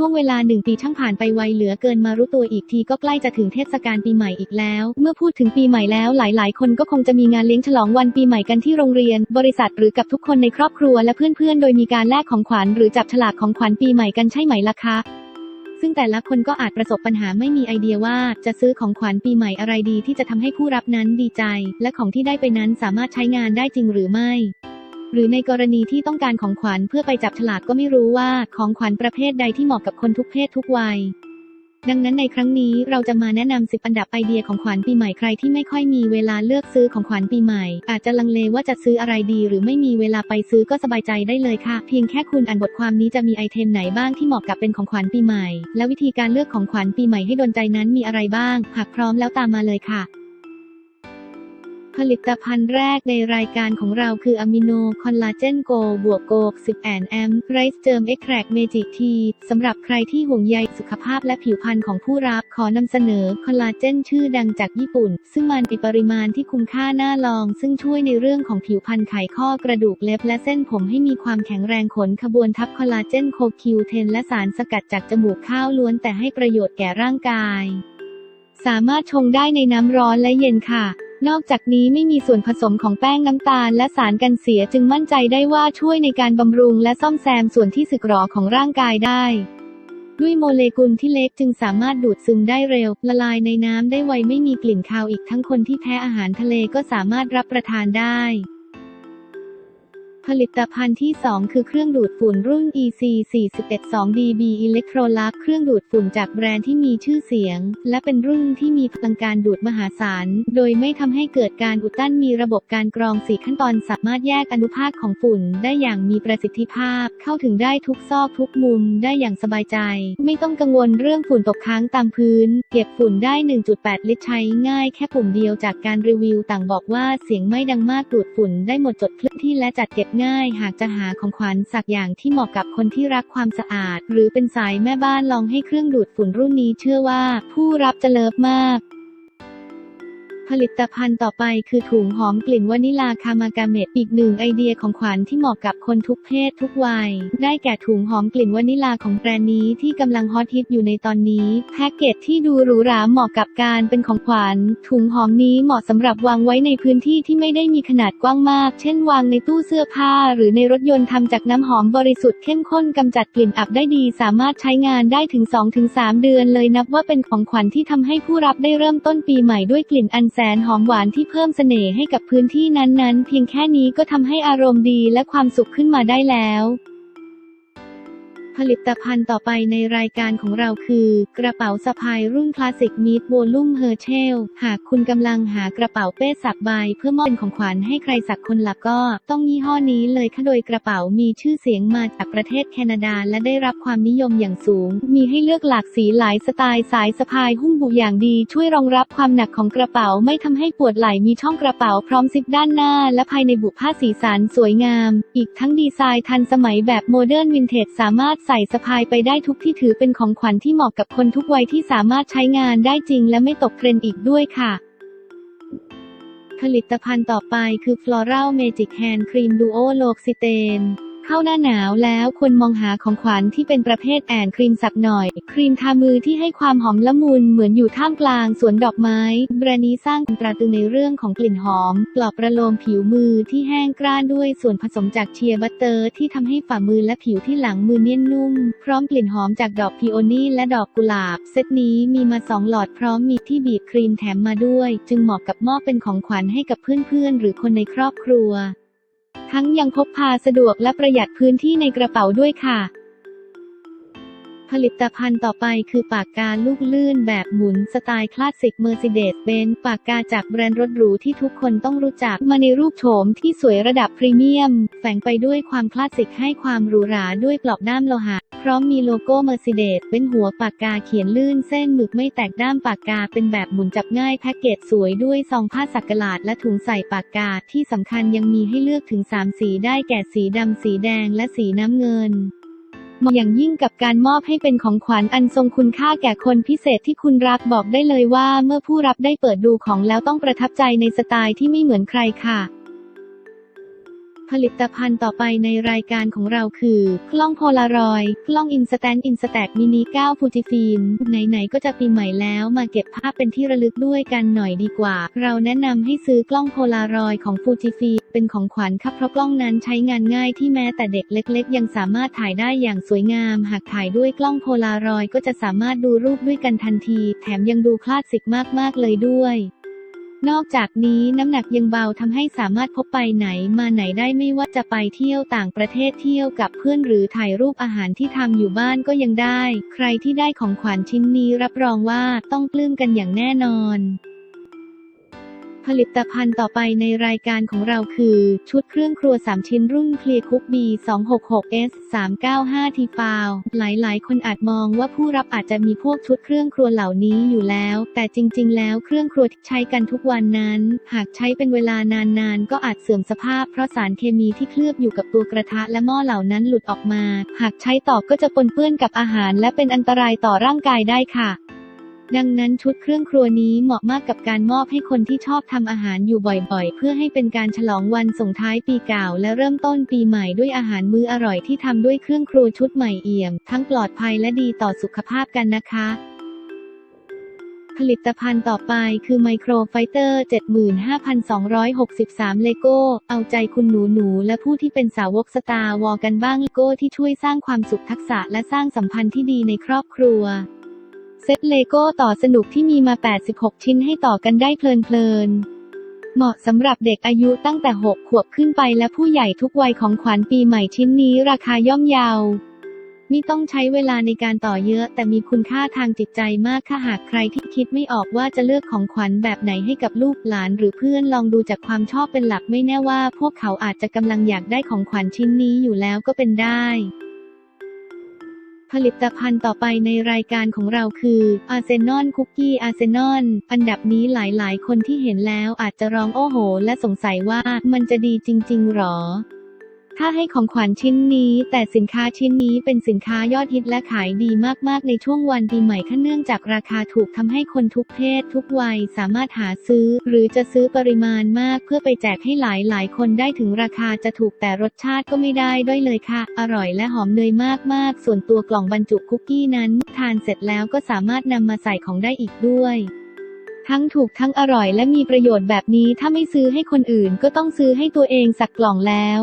ช่วงเวลาหนึ่งปีช่างผ่านไปไวเหลือเกินมารู้ตัวอีกทีก็ใกล้จะถึงเทศกาลปีใหม่อีกแล้ว เมื่อพูดถึงปีใหม่แล้วหลาย ๆ คนก็คงจะมีงานเลี้ยงฉลองวันปีใหม่กันที่โรงเรียน บริษัทหรือกับทุกคนในครอบครัวและเพื่อน ๆ โดยมีการแลกของขวัญหรือจับฉลากของขวัญปีใหม่กันใช่ไหมล่ะคะซึ่งแต่ละคนก็อาจประสบปัญหาไม่มีไอเดียว่าจะซื้อของขวัญปีใหม่อะไรดีที่จะทำให้ผู้รับนั้นดีใจ และของที่ได้ไปนั้นสามารถใช้งานได้จริงหรือไม่ หรือในกรณีที่ต้องการของขวัญเพื่อไปจับฉลากก็ไม่รู้ว่าของขวัญประเภทใดที่เหมาะกับคนทุกเพศทุกวัย ดังนั้นในครั้งนี้เราจะมาแนะนำ10อันดับไอเดียของขวัญปีใหม่ใครที่ไม่ค่อยมีเวลาเลือกซื้อของขวัญปีใหม่ อาจจะลังเลว่าจะซื้ออะไรดี หรือไม่มีเวลาไปซื้อก็สบายใจได้เลยค่ะ เพียงแค่คุณอ่านบทความนี้จะมีไอเทมไหนบ้างที่เหมาะกับเป็นของขวัญปีใหม่ และวิธีการเลือกของขวัญปีใหม่ให้โดนใจนั้นมีอะไรบ้าง หากพร้อมแล้วตามมาเลยค่ะ ผลิตภัณฑ์แรกในรายการของเราคืออะมิโนคอลลาเจนโกบวกโกก10แอนแอมไรซ์เจิมเอ็กแทรกเมจิทีสำหรับใครที่ห่วงใยสุขภาพและผิวพรรณของผู้รับขอนำเสนอคอลลาเจนชื่อดังจากญี่ปุ่น ซึ่งมันมีปริมาณที่คุ้มค่าน่าลอง ซึ่งช่วยในเรื่องของผิวพรรณไขข้อกระดูกเล็บและเส้นผมให้มีความแข็งแรงขนขบวนทับคอลลาเจนโคคิวเทนและสารสกัดจากจมูกข้าวล้วนแต่ให้ประโยชน์แก่ร่างกาย สามารถชงได้ในน้ำร้อนและเย็นค่ะ นอกจากนี้ไม่มีส่วนผสมของแป้งน้ำตาลและสารกันเสียจึงมั่นใจได้ว่าช่วยในการบำรุงและซ่อมแซมส่วนที่สึกหรอของร่างกายได้ ด้วยโมเลกุลที่เล็กจึงสามารถดูดซึมได้เร็ว ละลายในน้ำได้ไวไม่มีกลิ่นคาวอีกทั้งคนที่แพ้อาหารทะเลก็สามารถรับประทานได้ ผลิตภัณฑ์ที่ 2 คือเครื่องดูดฝุ่นรุ่น EC 41 2DB Electrolux เครื่องดูดฝุ่นจากแบรนด์ที่มีชื่อเสียง และเป็นรุ่นที่มีพลังการดูดมหาศาล โดยไม่ทำให้เกิดการอุดตันมีระบบการกรอง4ขั้นตอนสามารถแยกอนุภาคของฝุ่น ได้อย่างมีประสิทธิภาพ เข้าถึงได้ทุกซอกทุกมุมได้อย่างสบายใจ ไม่ต้องกังวลเรื่องฝุ่นตกค้างตามพื้น เก็บฝุ่นได้ 1.8 ลิตรใช้ง่ายแค่ปุ่มเดียวจากการรีวิวต่างบอกว่าเสียงไม่ดังมากดูดฝุ่นได้หมดจดเคลื่อนที่และจัดเก็บง่ายหากจะหาของขวัญสักอย่างที่เหมาะกับคนที่รักความสะอาด หรือเป็นสายแม่บ้านลองให้เครื่องดูดฝุ่นรุ่นนี้เชื่อว่า ผู้รับจะเลิฟมาก ผลิตภัณฑ์ต่อไปคือถุงหอมกลิ่นวานิลาคามากาเมตอีกหนึ่งไอเดียของขวัญที่เหมาะกับคนทุกเพศทุกวัย ได้แก่ถุงหอมกลิ่นวานิลาของแบรนด์นี้ที่กำลังฮอตฮิตอยู่ในตอนนี้ แพ็กเกจที่ดูหรูหราเหมาะกับการเป็นของขวัญถุงหอมนี้เหมาะสำหรับวางไว้ในพื้นที่ที่ไม่ได้มีขนาดกว้างมาก เช่นวางในตู้เสื้อผ้า หรือในรถยนต์ทำจากน้ำหอมบริสุทธิ์เข้มข้นกำจัดกลิ่นอับได้ดี สามารถใช้งานได้ถึง 2-3 เดือนเลยนับว่าเป็นของขวัญที่ทำให้ผู้รับได้เริ่มต้นปีใหม่ด้วยกลิ่นอันแสนหอมหวานที่เพิ่มเสน่ห์ให้กับพื้นที่นั้นๆ เพียงแค่นี้ก็ทำให้อารมณ์ดีและความสุขขึ้นมาได้แล้ว ผลิตภัณฑ์ต่อไปในรายการของเราคือ กระเป๋าสะพายรุ่นคลาสสิกมีดโวลุ่มเฮอร์เชล หากคุณกำลังหากระเป๋าเป้สักใบเพื่อมอบเป็นของขวัญให้ใครสักคนละก็ ต้องยี่ห้อนี้เลยค่ะโดยกระเป๋ามีชื่อเสียงมาจากประเทศแคนาดาและได้รับความนิยมอย่างสูง มีให้เลือกหลากสีหลายสไตล์สายสะพายหุ้มบุอย่างดี ช่วยรองรับความหนักของกระเป๋าไม่ทำให้ปวดไหล่มีช่องกระเป๋าพร้อมซิปด้านหน้า และภายในบุผ้าสีสันสวยงาม อีกทั้งดีไซน์ทันสมัยแบบโมเดิร์นวินเทจสามารถใส่สะพายไปได้ทุกที่ถือเป็นของขวัญที่เหมาะกับคนทุกวัยที่สามารถใช้งานได้จริงและไม่ตกเทรนด์อีกด้วยค่ะ ผลิตภัณฑ์ต่อไปคือ Floral Magic Hand Cream Duo l o x i t a n เข้าหน้าหนาวแล้วควรมองหาของขวัญที่เป็นประเภทแอนครีมสักหน่อย ครีมทามือที่ให้ความหอมละมุนเหมือนอยู่ท่ามกลางสวนดอกไม้ แบรนด์นี้สร้างตราตรึงในเรื่องของกลิ่นหอม ปลอบประโลมผิวมือที่แห้งกร้านด้วยส่วนผสมจากเชียร์บัตเตอร์ ที่ทำให้ฝ่ามือและผิวที่หลังมือเนียนนุ่ม พร้อมกลิ่นหอมจากดอกพิโอนี่และดอกกุหลาบ เซตนี้มีมาสองหลอดพร้อมมีที่บีบครีมแถมมาด้วย จึงเหมาะกับมอบเป็นของขวัญให้กับเพื่อนๆหรือคนในครอบครัว ทั้งยังพกพาสะดวกและประหยัดพื้นที่ในกระเป๋าด้วยค่ะ ผลิตภัณฑ์ต่อไปคือปากกาลูกลื่นแบบหมุนสไตล์คลาสสิก Mercedes-Benz ปากกาจากแบรนด์รถหรูที่ทุกคนต้องรู้จักมาในรูปโฉมที่สวยระดับพรีเมียม แฝงไปด้วยความคลาสสิกให้ความหรูหราด้วยปลอกด้ามโลหะพร้อมมีโลโก้ Mercedes เป็นหัวปากกาเขียนลื่นเส้นหมึกไม่แตกด้ามปากกาเป็นแบบหมุนจับง่ายแพ็กเกจสวยด้วยซองผ้าสักหลาดและถุงใส่ปากกาที่สำคัญยังมีให้เลือกถึง 3 สีได้แก่สีดำสีแดงและสีน้ำเงิน เหมาะอย่างยิ่งกับการมอบให้เป็นของขวัญอันทรงคุณค่าแก่คนพิเศษที่คุณรักบอกได้เลยว่าเมื่อผู้รับได้เปิดดูของแล้วต้องประทับใจในสไตล์ที่ไม่เหมือนใครค่ะ ผลิตภัณฑ์ต่อไปในรายการของเราคือ กล้องโพลารอยด์กล้องอินสแตนต์อินสแตกมินิ9ฟูจิฟิล์มไหนๆก็จะปีใหม่แล้วมาเก็บภาพเป็นที่ระลึกด้วยกันหน่อยดีกว่า เราแนะนำให้ซื้อกล้องโพลารอยด์ของฟูจิฟิล์มเป็นของขวัญครับเพราะกล้องนั้นใช้งานง่ายที่แม้แต่เด็กเล็ก ๆ ยังสามารถถ่ายได้อย่างสวยงาม หากถ่ายด้วยกล้องโพลารอยด์ก็จะสามารถดูรูปด้วยกันทันที แถมยังดูคลาสสิกมากๆเลยด้วย นอกจากนี้น้ำหนักยังเบาทำให้สามารถพบไปไหนมาไหนได้ไม่ว่าจะไปเที่ยวต่างประเทศเที่ยวกับเพื่อนหรือถ่ายรูปอาหารที่ทำอยู่บ้านก็ยังได้ ใครที่ได้ของขวัญชิ้นนี้รับรองว่าต้องปลื้มกันอย่างแน่นอน ผลิตภัณฑ์ต่อไปในรายการของเราคือ ชุดเครื่องครัว 3 ชิ้นรุ่นเคลียร์คุก B266S 395 t ฟาว หลายๆ คนอาจมองว่าผู้รับอาจจะมีพวกชุดเครื่องครัวเหล่านี้อยู่แล้ว แต่จริง ๆ แล้วเครื่องครัวที่ใช้กันทุกวันนั้น หากใช้เป็นเวลานาน ๆ ก็อาจเสื่อมสภาพเพราะสารเคมีที่เคลือบอยู่กับตัวกระทะและหม้อเหล่านั้นหลุดออกมา หากใช้ต่อก็จะปนเปื้อนกับอาหาร และเป็นอันตรายต่อร่างกายได้ค่ะ ดังนั้นชุดเครื่องครัวนี้เหมาะมากกับการมอบให้คนที่ชอบทำอาหารอยู่บ่อยๆ เพื่อให้เป็นการฉลองวันส่งท้ายปีเก่าและเริ่มต้นปีใหม่ด้วยอาหารมื้ออร่อยที่ทำด้วยเครื่องครัวชุดใหม่เอี่ยม ทั้งปลอดภัยและดีต่อสุขภาพกันนะคะ ผลิตภัณฑ์ต่อไปคือไมโครไฟเตอร์ 75,263 เลโก้ เอาใจคุณหนูหนูๆและผู้ที่เป็นสาวกสตาร์วอลกันบ้างเลโก้ที่ช่วยสร้างความสุขทักษะและสร้างสัมพันธ์ที่ดีในครอบครัว เซตเลโก้ต่อสนุกที่มีมา 86 ชิ้นให้ต่อกันได้เพลินๆ เหมาะสำหรับเด็กอายุตั้งแต่ 6 ขวบขึ้นไปและผู้ใหญ่ทุกวัยของขวัญปีใหม่ชิ้นนี้ราคาย่อมเยาวมิต้องใช้เวลาในการต่อเยอะ แต่มีคุณค่าทางจิตใจมากถ้าหากใครที่คิดไม่ออกว่าจะเลือกของขวัญแบบไหนให้กับลูกหลานหรือเพื่อนลองดูจากความชอบเป็นหลักไม่แน่ว่า พวกเขาอาจจะกำลังอยากได้ของขวัญชิ้นนี้อยู่แล้วก็เป็นได้ ผลิตภัณฑ์ต่อไปในรายการของเราคืออาเซนอนคุกกี้อาเซนอนอันดับนี้หลายๆ คนที่เห็นแล้วอาจจะร้องโอ้โห และสงสัยว่ามันจะดีจริง ๆ หรอ ถ้าให้ของขวัญชิ้นนี้ แต่สินค้าชิ้นนี้เป็นสินค้ายอดฮิตและขายดีมากๆ ในช่วงวันปีใหม่ขั้นเนื่องจากราคาถูกทำให้คนทุกเพศทุกวัยสามารถหาซื้อ หรือจะซื้อปริมาณมากเพื่อไปแจกให้หลายๆคนได้ถึงราคาจะถูกแต่รสชาติก็ไม่ได้ด้วยเลยค่ะ อร่อยและหอมเนยมากๆ ส่วนตัวกล่องบรรจุคุกกี้นั้นทานเสร็จแล้วก็สามารถนำมาใส่ของได้อีกด้วยทั้งถูกทั้งอร่อยและมีประโยชน์แบบนี้ถ้าไม่ซื้อให้คนอื่นก็ต้องซื้อให้ตัวเองสักกล่องแล้ว